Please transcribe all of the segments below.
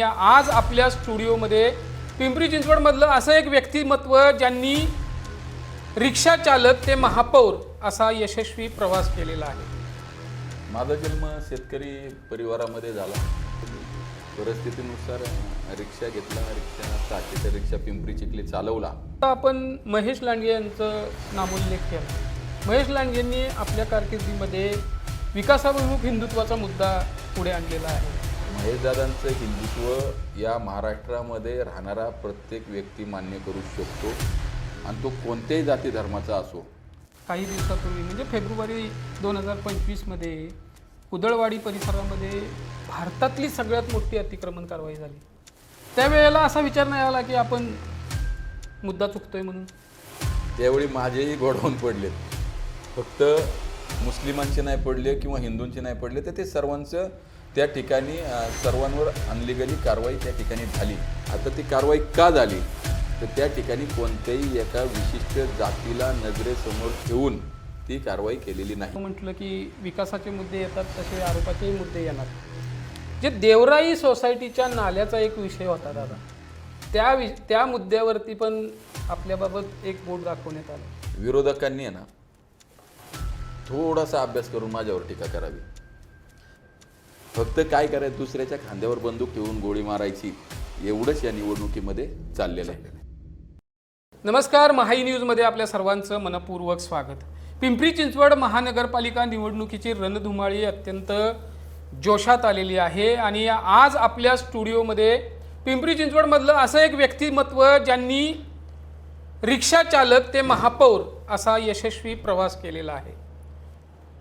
या आज आपल्या स्टुडिओमध्ये पिंपरी चिंचवडमधलं असं एक व्यक्तिमत्व ज्यांनी रिक्षा चालक ते महापौर असा यशस्वी प्रवास केलेला आहे. माझा जन्म शेतकरी परिवारामध्ये झाला. परिस्थितीनुसार रिक्षा घेतला रिक्षा साठीचा रिक्षा पिंपरी चिखली चालवला. आता आपण महेश लांडगे यांचं नामोल्लेख केला. महेश लांडगेंनी आपल्या कारकिर्दीमध्ये विकासाभिमुख हिंदुत्वाचा मुद्दा पुढे आणलेला आहे. महेशदादांचं हिंदुत्व या महाराष्ट्रामध्ये राहणारा प्रत्येक व्यक्ती मान्य करू शकतो. आणि तो कोणत्याही जाती धर्माचा असो. काही दिवसापूर्वी म्हणजे फेब्रुवारी दोन हजार पंचवीसमध्ये कुदळवाडी परिसरामध्ये भारतातली सगळ्यात मोठी अतिक्रमण कारवाई झाली. त्यावेळेला असा विचार नाही आला की आपण मुद्दा चुकतोय म्हणून? त्यावेळी माझेही गोडवून पडलेत. फक्त मुस्लिमांचे नाही पडले किंवा हिंदूंचे नाही पडले तर ते सर्वांचं त्या ठिकाणी सर्वांवर अनलिगली कारवाई त्या ठिकाणी झाली. आता ती कारवाई का झाली? तर त्या ठिकाणी कोणत्याही एका विशिष्ट जातीला नजरेसमोर ठेवून ती कारवाई केलेली नाही. म्हटलं की विकासाचे मुद्दे येतात तसे आरोपाचेही मुद्दे येणार. जे देवराई सोसायटीच्या नाल्याचा एक विषय होता दादा. त्या वि त्या मुद्द्यावरती पण आपल्याबाबत एक बोट दाखवण्यात आलं. विरोधकांनी आहे ना थोडासा अभ्यास करून माझ्यावर टीका करावी. फक्त काय करायचं? दुसऱ्याच्या खांद्यावर बंदूक ठेवून गोळी मारायची. एवढंच या निवडणुकीमध्ये चाललेलं आहे. नमस्कार महाई न्यूजमध्ये आपल्या सर्वांचं मनपूर्वक स्वागत. पिंपरी चिंचवड महानगरपालिका निवडणुकीची रणधुमाळी अत्यंत जोशात आलेली आहे आणि आज आपल्या स्टुडिओमध्ये पिंपरी चिंचवडमधलं असं एक व्यक्तिमत्व ज्यांनी रिक्षा चालक ते महापौर असा यशस्वी प्रवास केलेला आहे.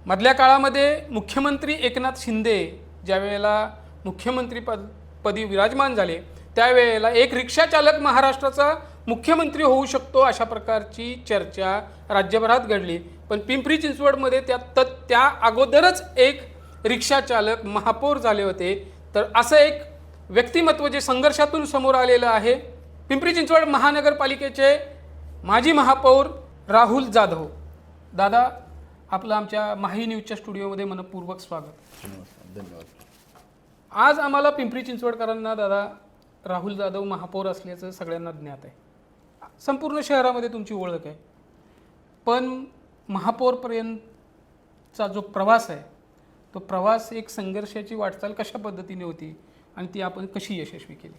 मधल्या काळामध्ये मुख्यमंत्री एकनाथ शिंदे ज्यावेळेला मुख्यमंत्री पद पदी विराजमान झाले त्यावेळेला एक रिक्षाचालक महाराष्ट्राचा मुख्यमंत्री होऊ शकतो अशा प्रकारची चर्चा राज्यभरात घडली. पण पिंपरी चिंचवडमध्ये त्या त त्या अगोदरच एक रिक्षाचालक महापौर झाले होते. तर असं एक व्यक्तिमत्व जे संघर्षातून समोर आलेलं आहे पिंपरी चिंचवड महानगरपालिकेचे माजी महापौर राहुल जाधव. दादा आपलं आमच्या माही न्यूजच्या स्टुडिओमध्ये मनपूर्वक स्वागत. धन्यवाद. आज आम्हाला पिंपरी चिंचवडकरांना दादा राहुल जाधव महापौर असल्याचं सगळ्यांना ज्ञात आहे. संपूर्ण शहरामध्ये तुमची ओळख आहे. पण महापौरपर्यंतचा जो प्रवास आहे तो प्रवास एक संघर्षाची वाटचाल कशा पद्धतीने होती आणि ती आपण कशी यशस्वी केली?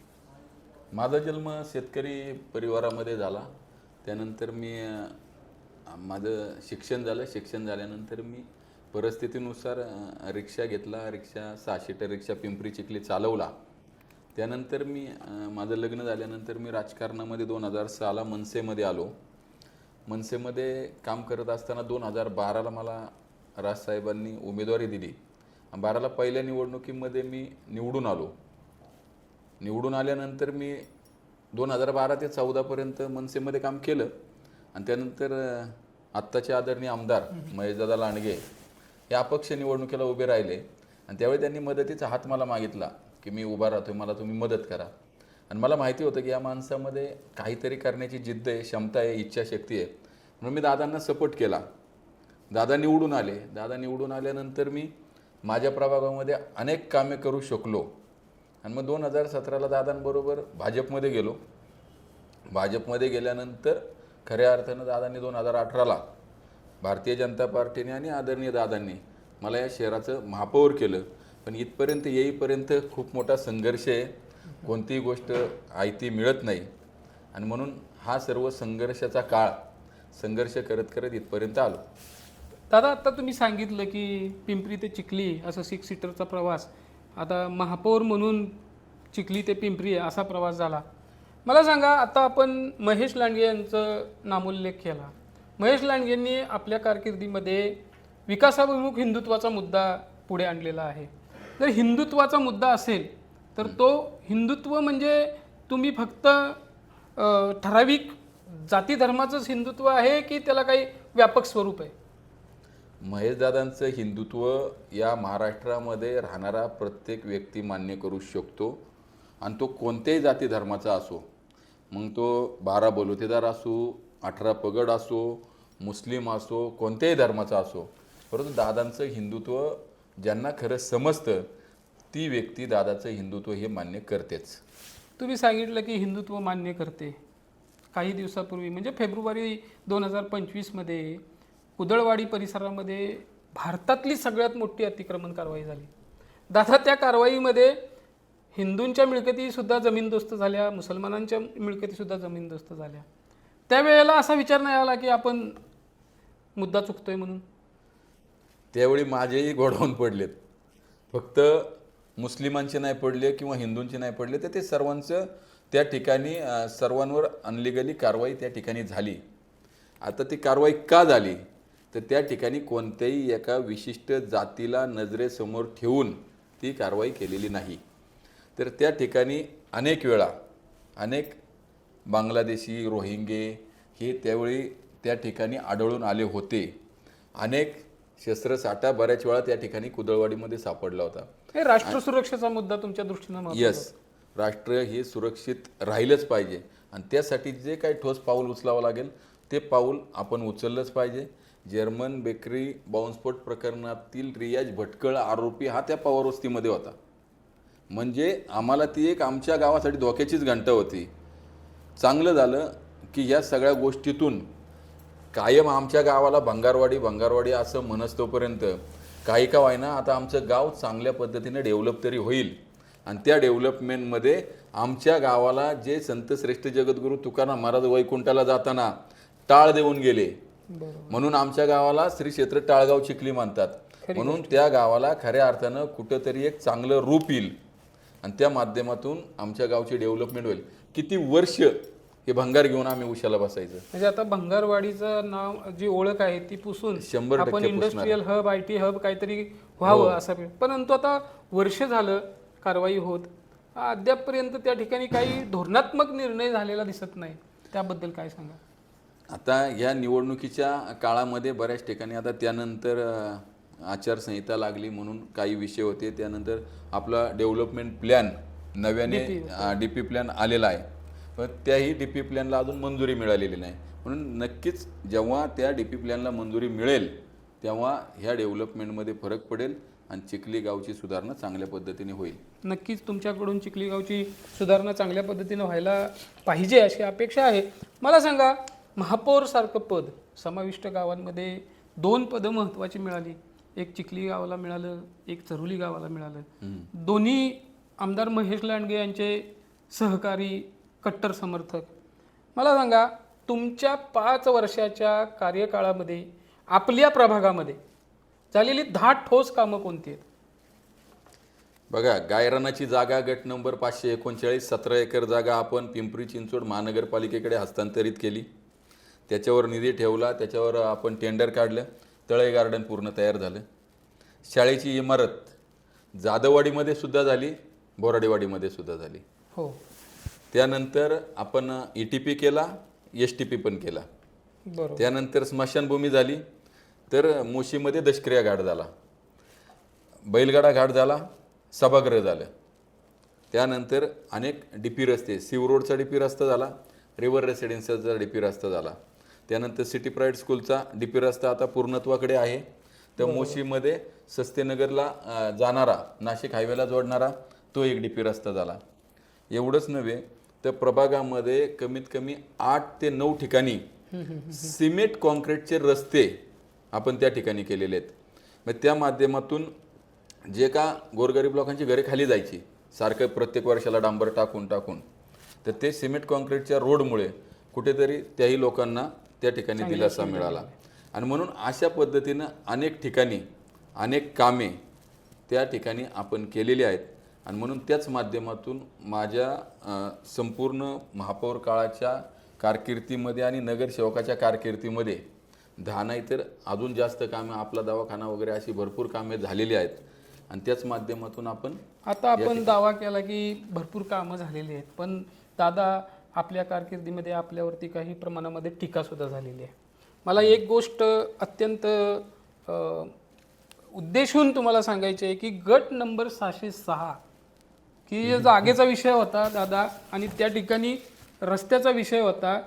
माझा जन्म शेतकरी परिवारामध्ये झाला. त्यानंतर मी माझं शिक्षण झालं. शिक्षण झाल्यानंतर मी परिस्थितीनुसार रिक्षा घेतला. रिक्षा सहा सीटर रिक्षा पिंपरी चिखली चालवला. त्यानंतर मी माझं लग्न झाल्यानंतर मी राजकारणामध्ये दोन हजार सहाला मनसेमध्ये आलो. मनसेमध्ये काम करत असताना दोन हजार बाराला मला राजसाहेबांनी उमेदवारी दिली. बाराला पहिल्या निवडणुकीमध्ये मी निवडून आलो. निवडून आल्यानंतर मी दोन हजार बारा ते चौदापर्यंत मनसेमध्ये काम केलं. आणि त्यानंतर आत्ताचे आदरणीय आमदार महेशदादा लांडगे हे अपक्ष निवडणुकीला उभे राहिले आणि त्यावेळी त्यांनी मदतीचा हात मला मागितला की मी उभा राहतोय मला तुम्ही मदत करा. आणि मला माहिती होतं की या माणसामध्ये काहीतरी करण्याची जिद्द आहे क्षमता आहे इच्छाशक्ती आहे. म्हणून मी दादांना सपोर्ट केला. दादा निवडून आले. दादा निवडून आल्यानंतर मी माझ्या प्रभागामध्ये अनेक कामे करू शकलो. आणि मग दोन हजार सतराला दादांबरोबर भाजपमध्ये गेलो. भाजपमध्ये गेल्यानंतर खऱ्या अर्थानं दादांनी दोन हजार अठराला भारतीय जनता पार्टीने आणि आदरणीय दादांनी मला या शहराचं महापौर केलं. पण इथपर्यंत येईपर्यंत खूप मोठा संघर्ष आहे. कोणतीही गोष्ट आयती मिळत नाही. आणि म्हणून हा सर्व संघर्षाचा काळ संघर्ष करत करत इथपर्यंत आलो. दादा आता तुम्ही सांगितलं की पिंपरी ते चिखली असं सिक्स सीटरचा प्रवास. आता महापौर म्हणून चिखली ते पिंपरी असा प्रवास झाला. मला सांगा आता आपण महेश लांडगे यांचं नामोल्लेख केला. महेश लांडगेंनी आपल्या कारकिर्दीमध्ये विकासाभिमुख हिंदुत्वाचा मुद्दा पुढे आणलेला आहे. जर हिंदुत्वाचा मुद्दा असेल तर तो हिंदुत्व म्हणजे तुम्ही फक्त ठराविक जाती धर्माचंच हिंदुत्व आहे की त्याला काही व्यापक स्वरूप आहे? महेशदादांचं हिंदुत्व या महाराष्ट्रामध्ये राहणारा प्रत्येक व्यक्ती मान्य करू शकतो आणि तो कोणत्याही जाती धर्माचा असो. मग तो बारा बलुतेदार असो अठरा पगड असो मुस्लिम असो कोणत्याही धर्माचा असो परंतु दादांचं हिंदुत्व ज्यांना खरं समजतं ती व्यक्ती दादाचं हिंदुत्व हे मान्य करतेच. तुम्ही सांगितलं की हिंदुत्व मान्य करते. काही दिवसापूर्वी म्हणजे फेब्रुवारी दोन हजार पंचवीसमध्ये कुदळवाडी परिसरामध्ये भारतातली सगळ्यात मोठी अतिक्रमण कारवाई झाली. दादा त्या कारवाईमध्ये हिंदूंच्या मिळकतीसुद्धा जमीनदोस्त झाल्या मुसलमानांच्या मिळकतीसुद्धा जमीनदोस्त झाल्या. त्यावेळेला असा विचार नाही आला की आपण मुद्दा चुकतोय म्हणून. त्यावेळी माझेही गोडाऊन पडलेत. फक्त मुस्लिमांचे नाही पडले किंवा हिंदूंचे नाही पडले तर ते सर्वांचं त्या ठिकाणी सर्वांवर अनलिगली कारवाई त्या ठिकाणी झाली. आता ती कारवाई का झाली? तर त्या ठिकाणी कोणत्याही एका विशिष्ट जातीला नजरेसमोर ठेवून ती कारवाई केलेली नाही. तर त्या ठिकाणी अनेक वेळा अनेक बांगलादेशी रोहिंगे हे त्यावेळी त्या ठिकाणी आढळून आले होते. अनेक शस्त्रसाठा बऱ्याच वेळा त्या ठिकाणी कुदळवाडीमध्ये सापडला होता. हे राष्ट्र सुरक्षेचा मुद्दा तुमच्या दृष्टीनं येस राष्ट्र हे सुरक्षित राहिलंच पाहिजे. आणि त्यासाठी जे काही ठोस पाऊल उचलावं लागेल ते पाऊल आपण उचललंच पाहिजे. जर्मन बेकरी बॉम्बस्फोट प्रकरणातील रियाज भटकळ आरोपी हा त्या पवार वस्तीमध्ये होता. म्हणजे आम्हाला ती एक आमच्या गावासाठी धोक्याचीच घंटा होती. चांगलं झालं की या सगळ्या गोष्टीतून कायम आमच्या गावाला भंगारवाडी भंगारवाडी असं म्हणस्तोपर्यंत काही का व्हायना आता आमचं गाव चांगल्या पद्धतीने डेव्हलप तरी होईल. आणि त्या डेव्हलपमेंटमध्ये आमच्या गावाला जे संत श्रेष्ठ जगद्गुरू तुकाराम महाराज वैकुंठाला जाताना टाळ देऊन गेले. म्हणून आमच्या गावाला श्री क्षेत्र टाळगाव चिखली म्हणतात म्हणून त्या गावाला खऱ्या अर्थानं कुठंतरी एक चांगलं रूप येईल. आणि त्या माध्यमातून आमच्या गावची डेव्हलपमेंट होईल. किती वर्ष हे भंगार घेऊन आम्ही उशाला बसायचं. म्हणजे आता भंगारवाडीचं नाव जी ओळख आहे ती पुसून शंभर आपण टक्के industrial hub I T hub काहीतरी व्हावं असं परंतु आता वर्ष झालं कारवाई होत. अद्यापपर्यंत त्या ठिकाणी काही धोरणात्मक निर्णय झालेला दिसत नाही. त्याबद्दल काय सांगा? आता या निवडणुकीच्या काळामध्ये बऱ्याच ठिकाणी आता त्यानंतर अ, आचारसंहिता लागली म्हणून काही विषय होते. त्यानंतर आपला डेव्हलपमेंट प्लॅन नव्याने डी पी प्लॅन आलेला आहे. पण त्याही डी पी प्लॅनला अजून मंजुरी मिळालेली नाही. म्हणून नक्कीच जेव्हा त्या डी पी प्लॅनला मंजुरी मिळेल तेव्हा ह्या डेव्हलपमेंटमध्ये फरक पडेल आणि चिखली गावची सुधारणा चांगल्या पद्धतीने होईल. नक्कीच तुमच्याकडून चिखली गावची सुधारणा चांगल्या पद्धतीनं व्हायला पाहिजे अशी अपेक्षा आहे. मला सांगा महापौरसारखं पद समाविष्ट गावांमध्ये दोन पदं महत्त्वाची मिळाली. एक चिखली गावाला मिळालं एक चरुली गावाला मिळालं. दोन्ही आमदार महेश लांडगे यांचे सहकारी कट्टर समर्थक. मला सांगा तुमच्या पाच वर्षाच्या कार्यकाळामध्ये आपल्या प्रभागामध्ये झालेली दहा ठोस कामं कोणती आहेत? बघा गायरानाची जागा गट नंबर पाचशे एकोणचाळीस सतरा एकर जागा आपण पिंपरी चिंचवड महानगरपालिकेकडे हस्तांतरित केली. त्याच्यावर निधी ठेवला त्याच्यावर आपण टेंडर काढलं तळे गार्डन पूर्ण तयार झालं. शाळेची इमारत जाधववाडीमध्ये सुद्धा झाली बोराडेवाडीमध्ये सुद्धा झाली. हो. त्यानंतर आपण ई टी पी केला एस टी पी पण केला. बरोबर. त्यानंतर स्मशानभूमी झाली तर मोशीमध्ये दशक्रिया घाट झाला. बैलगाडा घाट झाला सभागृह झालं. त्यानंतर अनेक डी पी रस्ते सिव रोडचा डी पी रस्ता झाला रिव्हर रेसिडेन्सीचा डी पी रस्ता झाला. त्यानंतर सिटी प्रायव्हेट स्कूलचा डी पी रस्ता आता पूर्णत्वाकडे आहे. तर मोशीमध्ये सस्तेनगरला जाणारा नाशिक हायवेला जोडणारा तो एक डी पी रस्ता झाला. एवढंच नव्हे तर प्रभागामध्ये कमीत कमी आठ ते नऊ ठिकाणी सिमेंट कॉन्क्रीटचे रस्ते आपण त्या ठिकाणी केलेले आहेत. मग त्या माध्यमातून जे का गोरगरीब लोकांची घरे खाली जायची सारखं प्रत्येक वर्षाला डांबर टाकून टाकून. तर ते सिमेंट कॉन्क्रीटच्या रोडमुळे कुठेतरी त्याही लोकांना त्या ठिकाणी दिलासा मिळाला. आणि म्हणून अशा पद्धतीनं अनेक ठिकाणी अनेक कामे त्या ठिकाणी आपण केलेली आहेत. आणि म्हणून त्याच माध्यमातून माझ्या संपूर्ण महापौर काळाच्या कारकिर्दीमध्ये आणि नगरसेवकाच्या कारकिर्दीमध्ये दहा नाही तर अजून जास्त कामे आपला दवाखाना वगैरे अशी भरपूर कामे झालेली आहेत. आणि त्याच माध्यमातून आपण आता आपण दावा केला की भरपूर कामं झालेली आहेत पण दादा आपल्या कारकिर्दीमध्ये आपल्यावरती काही प्रमाणामध्ये टीका सुद्धा झालेली आहे. मला एक गोष्ट अत्यंत उद्देशून तुम्हाला सांगायची आहे की गट नंबर सहाशे सहा की जागेचा विषय होता दादा. आणि त्या ठिकाणी रस्त्याचा विषय होता.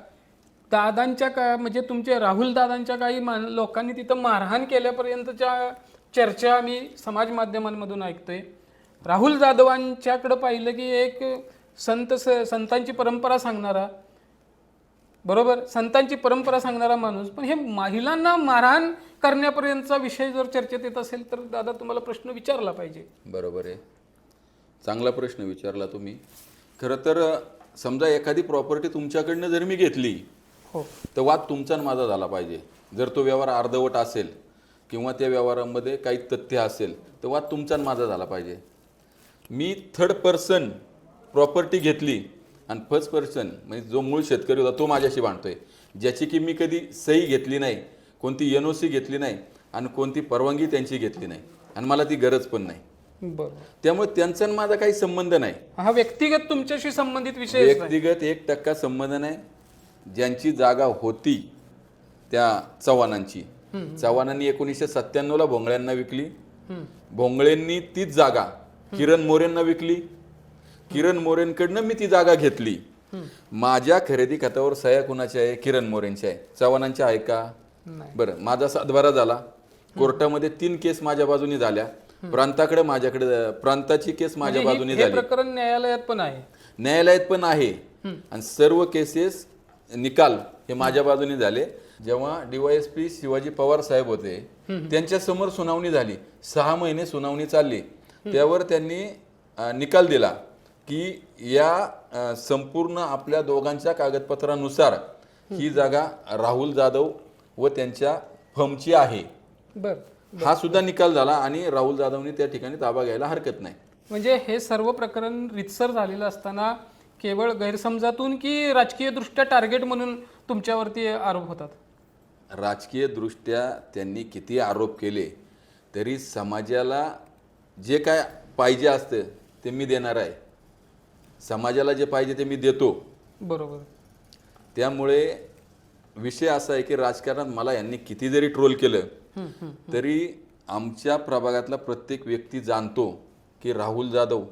दादांच्या का म्हणजे तुमचे राहुल दादांच्या काही मान लोकांनी तिथं मारहाण केल्यापर्यंतच्या चर्चा आम्ही समाज माध्यमांमधून ऐकतोय. राहुल जाधवांच्याकडं पाहिलं की एक संत स- संतांची परंपरा सांगणारा बरोबर? संतांची परंपरा सांगणारा माणूस. पण हे महिलांना मारहाण करण्यापर्यंतचा विषय जर चर्चेत येत असेल तर दादा तुम्हाला प्रश्न विचारला पाहिजे. बरोबर आहे. चांगला प्रश्न विचारला तुम्ही. खरं तर समजा एखादी प्रॉपर्टी तुमच्याकडनं जर मी घेतली हो. तर वाद तुमचा आणि माझा झाला पाहिजे. जर तो व्यवहार अर्धवट असेल किंवा त्या व्यवहारामध्ये काही तथ्य असेल तर वाद तुमचा आणि माझा झाला पाहिजे. मी थर्ड पर्सन प्रॉपर्टी घेतली आणि फर्स्ट पर्सन म्हणजे जो मूळ शेतकरी होता तो माझ्याशी भांडतोय. ज्याची की मी कधी सही घेतली नाही कोणती एन ओ सी घेतली नाही आणि कोणती परवानगी त्यांची घेतली नाही. आणि मला ती गरज पण नाही. बरोबर त्यामुळे त्यांचा आणि माझा काही संबंध नाही. हा व्यक्तिगत तुमच्याशी संबंधित विषय. व्यक्तिगत एक टक्का संबंध नाही. ज्यांची जागा होती त्या चव्हाणांची. चव्हाणांनी एकोणीसशे सत्त्याण्णवला भोंगळ्यांना विकली. भोंगळेंनी तीच जागा किरण मोरेंना विकली. किरण मोरेंकडनं मी ती जागा घेतली. माझ्या खरेदी खात्यावर सह्या कुणाच्या आहे? किरण मोरेंच्या आहे. चव्हाणांच्या आहे का? बरं माझा सातबारा झाला. कोर्टामध्ये तीन केस माझ्या बाजूने झाल्या. प्रांताकडे माझ्याकडे प्रांताची केस माझ्या म्हणजे बाजूने हे झाली. प्रकरण न्यायालयात पण आहे. न्यायालयात पण आहे. आणि सर्व केसेस निकाल हे माझ्या बाजूने झाले. जेव्हा डीवायएसपी शिवाजी पवार साहेब होते त्यांच्यासमोर सुनावणी झाली. सहा महिने सुनावणी चालली. त्यावर त्यांनी अं, निकाल दिला की या अं, संपूर्ण आपल्या दोघांच्या कागदपत्रानुसार ही जागा राहुल जाधव व त्यांच्या फर्मची आहे. बर. हा सुद्धा निकाल झाला आणि राहुल जाधवने त्या ठिकाणी ताबा घ्यायला हरकत नाही. म्हणजे हे सर्व प्रकरण रितसर झालेलं असताना केवळ गैरसमजातून की राजकीय दृष्ट्या टार्गेट म्हणून तुमच्यावरती आरोप होतात? राजकीय दृष्ट्या त्यांनी किती आरोप केले तरी समाजाला जे काय पाहिजे असतं ते मी देणार आहे. समाजाला जे पाहिजे ते मी देतो. बरोबर. त्यामुळे विषय असा आहे की राजकारणात मला यांनी किती जरी ट्रोल केलं. तरी आमच्या प्रभागातला प्रत्येक व्यक्ती जाणतो की राहुल जाधव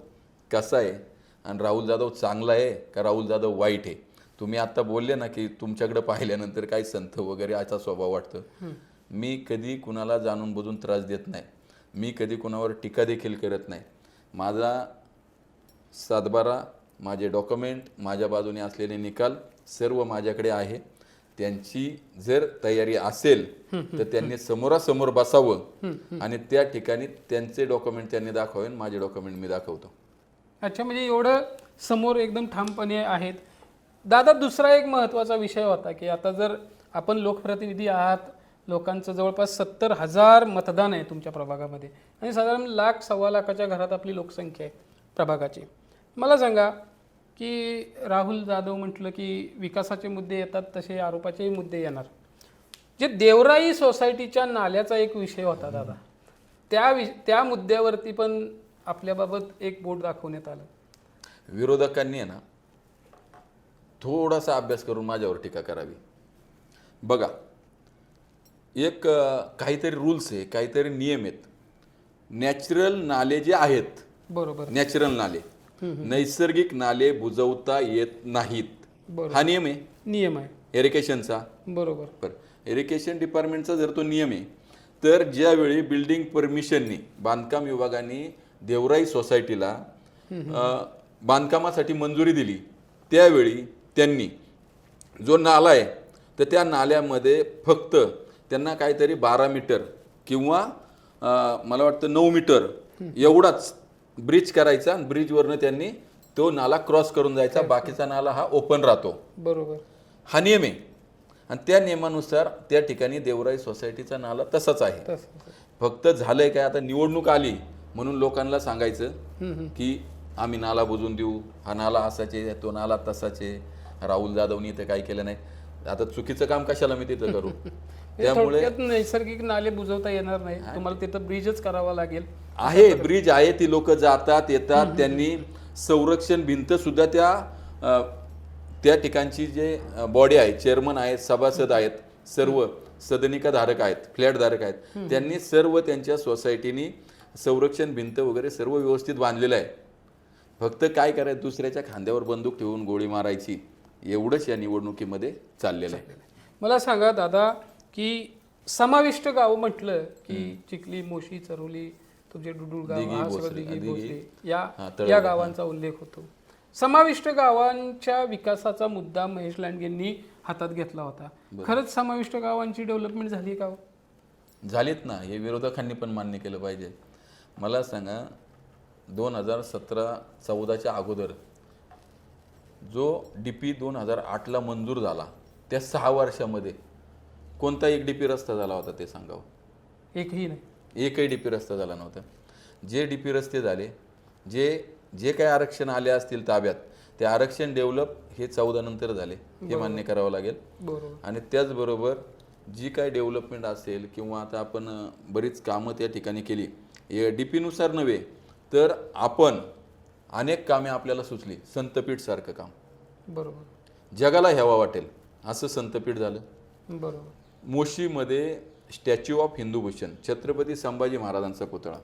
कसा आहे आणि राहुल जाधव चांगला आहे का राहुल जाधव वाईट आहे? तुम्ही आत्ता बोलले ना की तुमच्याकडे पाहिल्यानंतर काय संत वगैरे असा स्वभाव वाटतं. मी कधी कुणाला जाणून बुजून त्रास देत नाही. मी कधी कुणावर टीका देखील करत नाही. माझा सातबारा माझे डॉक्युमेंट माझ्या बाजूने असलेले निकाल सर्व माझ्याकडे आहे. त्यांची जर तयारी असेल तर त्यांनी समोरासमोर बसावं आणि त्या ठिकाणी त्यांचे डॉक्युमेंट त्यांनी दाखवावे आणि माझे डॉक्युमेंट मी दाखवतो. अच्छा म्हणजे एवढं समोर एकदम ठामपणे आहेत. दादा दुसरा एक महत्त्वाचा विषय होता की आता जर आपण लोकप्रतिनिधी आहात लोकांचं जवळपास सत्तर हजार मतदान आहे तुमच्या प्रभागामध्ये आणि साधारण लाख सव्वा लाखाच्या घरात आपली लोकसंख्या आहे प्रभागाची. मला सांगा की राहुल जाधव म्हटलं की विकासाचे मुद्दे येतात तसे आरोपाचेही मुद्दे येणार. जे देवराई सोसायटीच्या नाल्याचा एक विषय होता दादा. त्या वि त्या मुद्द्यावरती पण आपल्याबाबत एक बोट दाखवण्यात आलं. विरोधकांनी आहे ना थोडासा अभ्यास करून माझ्यावर टीका करावी. बघा एक काहीतरी रूल्स आहे काहीतरी नियम आहेत. नॅचरल नाले जे आहेत बरोबर. नॅचरल नाले. नैसर्गिक नाले बुजवता येत नाहीत. हा नियम आहे? नियम आहे. एरिकेशनचा बरोबर. बरं. इरिगेशन डिपार्टमेंटचा जर तो नियम आहे तर ज्यावेळी बिल्डिंग परमिशननी बांधकाम विभागाने देवराई सोसायटीला बांधकामासाठी मंजुरी दिली त्यावेळी त्यांनी जो नाला आहे तर त्या नाल्यामध्ये फक्त त्यांना काहीतरी बारा मीटर किंवा मला वाटतं नऊ मीटर एवढाच ब्रिज करायचा आणि ब्रिजवरनं त्यांनी तो नाला क्रॉस करून जायचा. बाकीचा नाला हा ओपन राहतो. बरोबर. हा नियम आहे. आणि त्या नियमानुसार त्या ठिकाणी देवराई सोसायटीचा नाला तसाच आहे. फक्त झालंय काय? आता निवडणूक आली म्हणून लोकांना सांगायचं की आम्ही नाला बुजून देऊ. हा नाला असाचे तो नाला तसाचे राहुल जाधवनी इथे काही केलं नाही. आता चुकीचं काम कशाला मी तिथं करू? त्यामुळे थोडक्यात नैसर्गिक नाले बुजवता येणार नाही तुम्हाला तिथं ब्रिजच करावा लागेल. आहे ब्रिज आहे ती लोक जातात येतात त्यांनी संरक्षण भिंत सुद्धा त्या अ, त्या ठिकाणची जे बॉडी आहे चेअरमन आहेत सभासद आहेत सर्व सदनिका धारक आहेत फ्लॅट धारक आहेत त्यांनी सर्व त्यांच्या सोसायटीनी संरक्षण भिंत वगैरे सर्व व्यवस्थित बांधलेलं आहे. फक्त काय करायचं दुसऱ्याच्या खांद्यावर बंदूक ठेवून गोळी मारायची एवढंच या निवडणुकीमध्ये चाललेलं आहे. मला सांगा दादा की समाविष्ट गाव म्हटलं की चिखली मोशी चरोली तुमचे डुडुळगाव या या गावांचा उल्लेख होतो. समाविष्ट गावांच्या विकासाचा मुद्दा महेश लांडगेंनी हातात घेतला होता. खरंच समाविष्ट गावांची डेव्हलपमेंट झाली का हो? झालीत ना हे विरोधकांनी पण मान्य केलं पाहिजे. मला सांगा दोन हजार सतरा चौदाच्या अगोदर जो डी पी दोन हजार आठला मंजूर झाला त्या सहा वर्षामध्ये कोणता एक डी पी रस्ता झाला होता ते सांगावं. एकही नाही. एकही डी पी रस्ता झाला नव्हता. जे डी पी रस्ते झाले जे जे काही आरक्षण आले असतील ताब्यात ते आरक्षण डेव्हलप हे चौदा नंतर झाले. हे मान्य करावं लागेल. बरोबर. आणि त्याचबरोबर जी काय डेव्हलपमेंट असेल किंवा आता आपण बरीच कामं त्या ठिकाणी केली डी पीनुसार नव्हे तर आपण अनेक कामे आपल्याला सुचली. संतपीठ सारखं काम. बरोबर. जगाला हेवा वाटेल. असं संतपीठ झालं. बरोबर. मोशीमध्ये स्टॅच्यू ऑफ हिंदूभूषण छत्रपती संभाजी महाराजांचा पुतळा.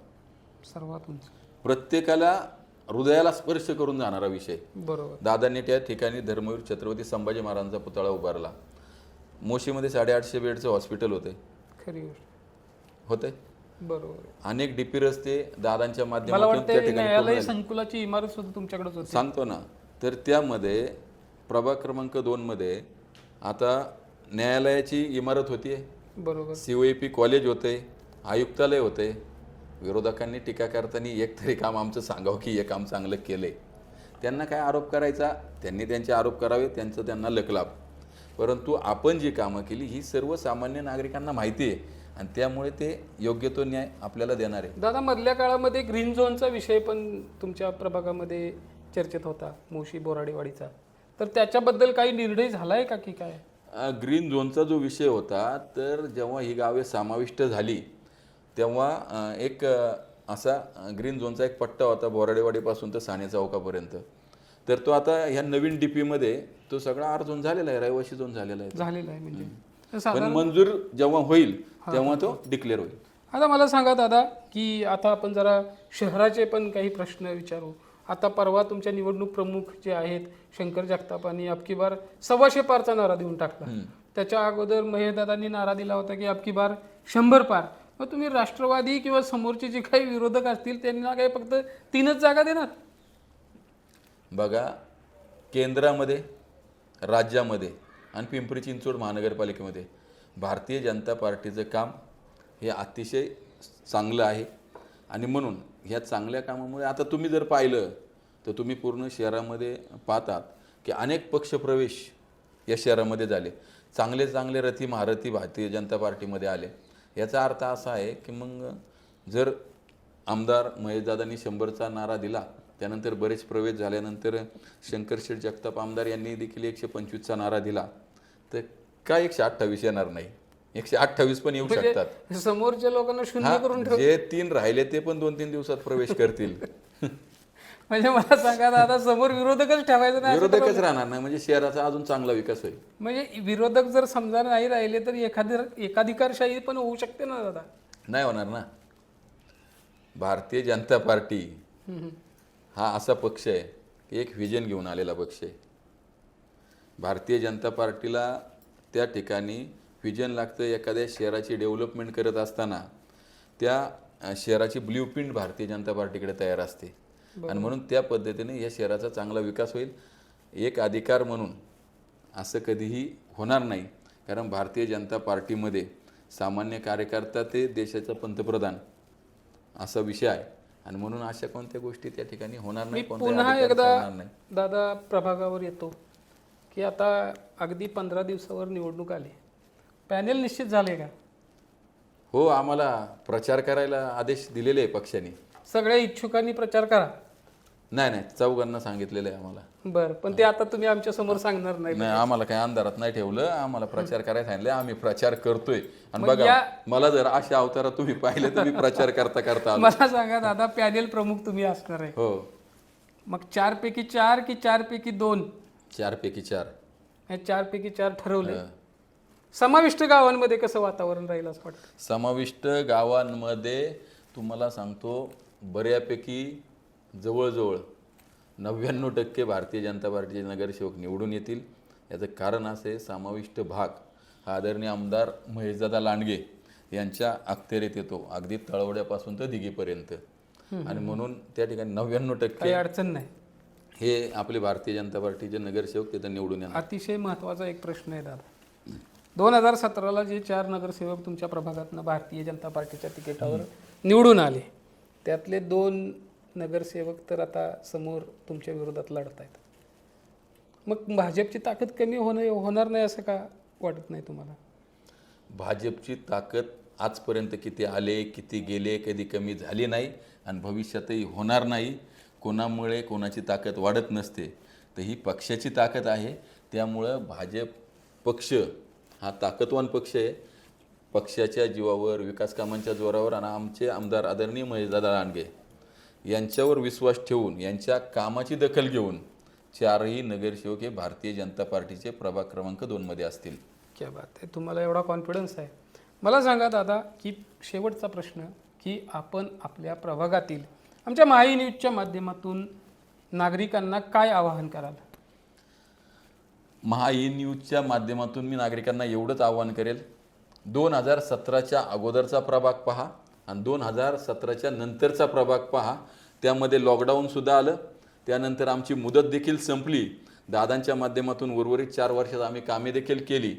सर्वात उंच. प्रत्येकाला हृदयाला स्पर्श करून जाणारा विषय. बरोबर. दादांनी त्या ठिकाणी धर्मवीर छत्रपती संभाजी महाराजांचा पुतळा उभारला. मोशीमध्ये साडेआठशे बेडचं हॉस्पिटल होते. खरी गोष्ट. होते बरोबर. अनेक डीपी रस्ते दादांच्या मला माध्यमातून त्या वाटतं ठिकाणी पूर्ण न्यायालय झाले. संकुलाची इमारत सुद्धा तुमच्याकडेच होती. सांगतो ना. तर त्यामध्ये प्रभाग क्रमांक दोनमध्ये आता न्यायालयाची इमारत होती. बरोबर. C O A P college होते आयुक्तालय होते. विरोधकांनी टीका करताना एक तरी काम आमचं सांगावं की हे काम चांगलं केलंय. त्यांना काय आरोप करायचा? त्यांनी त्यांचे आरोप करावे त्यांचं त्यांना लकलाभ परंतु आपण जी कामं केली ही सर्वसामान्य नागरिकांना माहिती आहे. आणि त्यामुळे ते योग्य तो न्याय आपल्याला देणार आहे. दादा मधल्या काळामध्ये ग्रीन झोनचा विषय पण तुमच्या प्रभागामध्ये चर्चेत होता मोशी बोराडेवाडीचा. तर त्याच्याबद्दल काही निर्णय झालाय का की काय? ग्रीन झोनचा जो विषय होता तर जेव्हा ही गावे समाविष्ट झाली तेव्हा एक असा ग्रीन झोनचा एक पट्टा होता बोराडेवाडीपासून तर साने चौकापर्यंत. तर तो आता ह्या नवीन डी पीमध्ये तो सगळा आर झोन झालेला आहे रहिवाशी झोन झालेला आहे झालेला आहे म्हणजे. पण मंजूर जेव्हा होईल तेव्हा तो डिक्लेअर होईल. आता मला सांगा दादा की आता आपण जरा शहराचे पण काही प्रश्न विचारू. आता परवा तुमच्या निवडणूक प्रमुख जे आहेत शंकर जगतापांनी अबकी बार सव्वाशे पारचा नारा देऊन टाकला त्याच्या अगोदर महेशदादांनी नारा दिला होता की अबकी बार शंभर पार. मग तुम्ही राष्ट्रवादी किंवा समोरचे जे काही विरोधक असतील त्यांना काही फक्त तीनच जागा देणार? बघा केंद्रामध्ये राज्यामध्ये आणि पिंपरी चिंचवड महानगरपालिकेमध्ये भारतीय जनता पार्टीचं काम हे अतिशय चांगलं आहे. आणि म्हणून ह्या चांगल्या कामामुळे आता तुम्ही जर पाहिलं तर तुम्ही पूर्ण शहरामध्ये पाहतात की अनेक पक्षप्रवेश या शहरामध्ये झाले. चांगले चांगले रथी महारथी भारतीय जनता पार्टीमध्ये आले. याचा अर्थ असा आहे की मग जर आमदार महेशदादांनी शंभरचा नारा दिला त्यानंतर बरेच प्रवेश झाल्यानंतर शंकर शेठ जगताप आमदार यांनी देखील एकशे पंचवीसचा नारा दिला तर का एकशे अठ्ठावीस येणार नाही? एकशे अठ्ठावीस पण येऊ शकतात. म्हणजे समोरच्या लोकांना शून्य हा, करून ठेव जे तीन राहिले ते पण दोन तीन दिवसात प्रवेश करतील. म्हणजे मला सांगा दादा समोर विरोधकच ठेवायचं नाही असं तर विरोधकच राहणार नाही. म्हणजे शहराचा अजून चांगला विकास होईल. म्हणजे विरोधक जर समजा नाही राहिले तर एखादी एकाधिकारशाही पण होऊ शकते ना दादा? नाही होणार ना. भारतीय जनता पार्टी हा असा पक्ष आहे की एक व्हिजन घेऊन आलेला पक्ष आहे. भारतीय जनता पार्टीला त्या ठिकाणी व्हिजन लागतं एखाद्या शहराची डेव्हलपमेंट करत असताना त्या शहराची ब्ल्यू प्रिंट भारतीय जनता पार्टीकडे तयार असते. आणि म्हणून त्या पद्धतीने या शहराचा चांगला विकास होईल. एक अधिकार म्हणून असं कधीही होणार नाही. कारण भारतीय जनता पार्टीमध्ये सामान्य कार्यकर्ता ते देशाचा पंतप्रधान असा विषय आहे. आणि म्हणून अशा कोणत्या गोष्टी त्या ठिकाणी होणार नाही पुन्हा एकदा दादा प्रभागावर येतो की आता अगदी पंधरा दिवसावर निवडणूक आली. पॅनेल निश्चित झाले का? हो आम्हाला प्रचार करायला आदेश दिलेले आहे पक्षाने. सगळ्या इच्छुकांनी प्रचार करा. नाही नाही चौघांना सांगितलेलं आहे आम्हाला. बरं पण ते आता तुम्ही आमच्यासमोर सांगणार नाही. नाही आम्हाला काही अंधारात नाही ठेवलं. आम्हाला प्रचार करायला सांगितलं. आम्ही प्रचार करतोय. आणि मग बघा या- मला जर अशा अवतारात तुम्ही पाहिले तर मी प्रचार करता करता आलो. मला सांगा दादा पॅनेल प्रमुख तुम्ही असणार आहे. हो. मग चार पैकी चार की चार पैकी दोन? चार पैकी चार. हे चार पैकी चार ठरवले. समाविष्ट गावांमध्ये कसं वातावरण राहील असं वाटतं? समाविष्ट गावांमध्ये तुम्हाला सांगतो बऱ्यापैकी जवळजवळ नव्याण्णव टक्के भारतीय जनता पार्टीचे नगरसेवक निवडून येतील. याचं कारण असं आहे समाविष्ट भाग हा आदरणीय आमदार महेशदादा लांडगे यांच्या अखत्यारीत येतो. अगदी तळवड्यापासून तर दिघीपर्यंत आणि म्हणून त्या ठिकाणी नव्याण्णव टक्के काही अडचण नाही. हे आपले भारतीय जनता पार्टीचे नगरसेवक तिथं निवडून येणार. अतिशय महत्त्वाचा एक प्रश्न आहे दादा. दोन हजार सतराला जे चार नगरसेवक तुमच्या प्रभागातनं भारतीय जनता पार्टीच्या तिकिटावर निवडून आले. त्यातले दोन नगरसेवक तर आता समोर तुमच्या विरोधात लढत आहेत. मग भाजपची ताकद कमी होणं होणार नाही असं का वाटत नाही तुम्हाला? भाजपची ताकद आजपर्यंत किती आले किती गेले कधी कमी झाली नाही आणि भविष्यातही होणार नाही. कोणामुळे कोणाची ताकद वाढत नसते तर ही पक्षाची ताकद आहे. त्यामुळं भाजप पक्ष हा ताकदवान पक्ष आहे. पक्षाच्या जीवावर विकास कामांच्या जोरावर आणि आमचे आमदार आदरणीय महेशदादा लांडगे यांच्यावर विश्वास ठेवून यांच्या कामाची दखल घेऊन चारही नगरसेवक हे भारतीय जनता पार्टीचे प्रभाग क्रमांक दोनमध्ये असतील. क्या बात आहे. तुम्हाला एवढा कॉन्फिडन्स आहे. मला सांगा दादा की शेवटचा प्रश्न की आपण आपल्या प्रभागातील आमच्या माही न्यूजच्या माध्यमातून नागरिकांना काय आवाहन कराल? महा ई न्यूजच्या माध्यमातून मी नागरिकांना एवढंच आवाहन करेल. दोन हजार सतराच्या अगोदरचा प्रभाग पहा आणि दोन हजार सतराच्या नंतरचा प्रभाग पहा. त्यामध्ये लॉकडाऊनसुद्धा आलं. त्यानंतर आमची मुदत देखील संपली. दादांच्या माध्यमातून उर्वरित चार वर्षात आम्ही कामे देखील केली.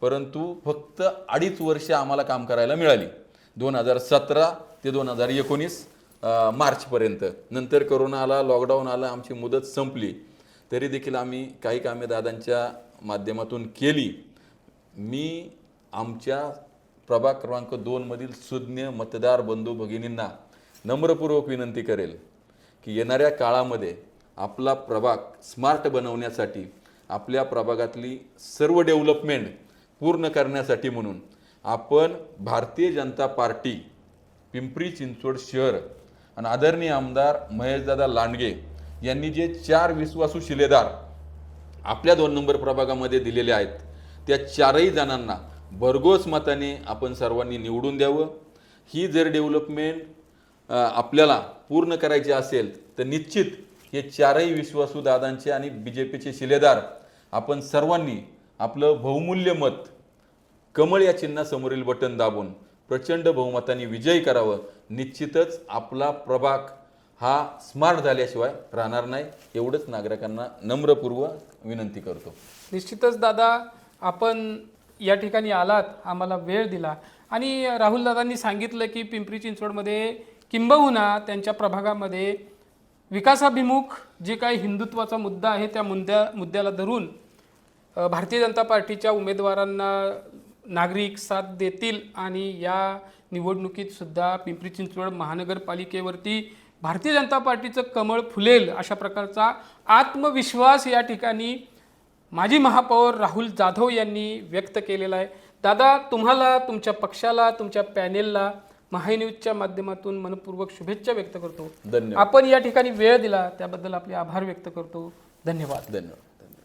परंतु फक्त अडीच वर्ष आम्हाला काम करायला मिळाली. दोन हजार सतरा ते दोन हजार एकोणीस मार्चपर्यंत. नंतर करोना आला लॉकडाऊन आला आमची मुदत संपली. तरी देखील आम्ही काही कामे दादांच्या माध्यमातून केली. मी आमच्या प्रभाग क्रमांक दोनमधील सुज्ञ मतदार बंधू भगिनींना नम्रपूर्वक विनंती करेल की येणाऱ्या काळामध्ये आपला प्रभाग स्मार्ट बनवण्यासाठी आपल्या प्रभागातली सर्व डेव्हलपमेंट पूर्ण करण्यासाठी म्हणून आपण भारतीय जनता पार्टी पिंपरी चिंचवड शहर आणि आदरणीय आमदार महेशदादा लांडगे यांनी जे चार विश्वासू शिलेदार आपल्या दोन नंबर प्रभागामध्ये दिलेले आहेत त्या चारही जणांना भरघोस मताने आपण सर्वांनी निवडून द्यावं. ही जर डेव्हलपमेंट आपल्याला पूर्ण करायची असेल तर निश्चित हे चारही विश्वासू दादांचे आणि बी जे पीचे शिलेदार आपण सर्वांनी आपलं बहुमूल्य मत कमळ या चिन्हासमोरील बटन दाबून प्रचंड बहुमताने विजयी करावं. निश्चितच आपला प्रभाग हा स्मार्ट झाल्याशिवाय राहणार नाही. एवढंच नागरिकांना नम्रपूर्वक विनंती करतो. निश्चितच दादा आपण या ठिकाणी आलात आम्हाला वेळ दिला. आणि राहुल दादांनी सांगितलं की पिंपरी चिंचवडमध्ये किंबहुना त्यांच्या प्रभागामध्ये विकासाभिमुख जे काही हिंदुत्वाचा मुद्दा आहे त्या मुद्द्या मुद्द्याला धरून भारतीय जनता पार्टीच्या उमेदवारांना नागरिक साथ देतील आणि या निवडणुकीतसुद्धा पिंपरी चिंचवड महानगरपालिकेवरती भारतीय जनता पार्टीचं कमळ फुलेल अशा प्रकारचा आत्मविश्वास या ठिकाणी माजी महापौर राहुल जाधव यांनी व्यक्त केलेला आहे. दादा तुम्हाला तुमच्या पक्षाला तुमच्या पॅनेलला महाई न्यूजच्या माध्यमातून मनपूर्वक शुभेच्छा व्यक्त करतो. धन्यवाद. आपण या ठिकाणी वेळ दिला त्याबद्दल आपले आभार व्यक्त करतो. धन्यवाद. धन्यवाद.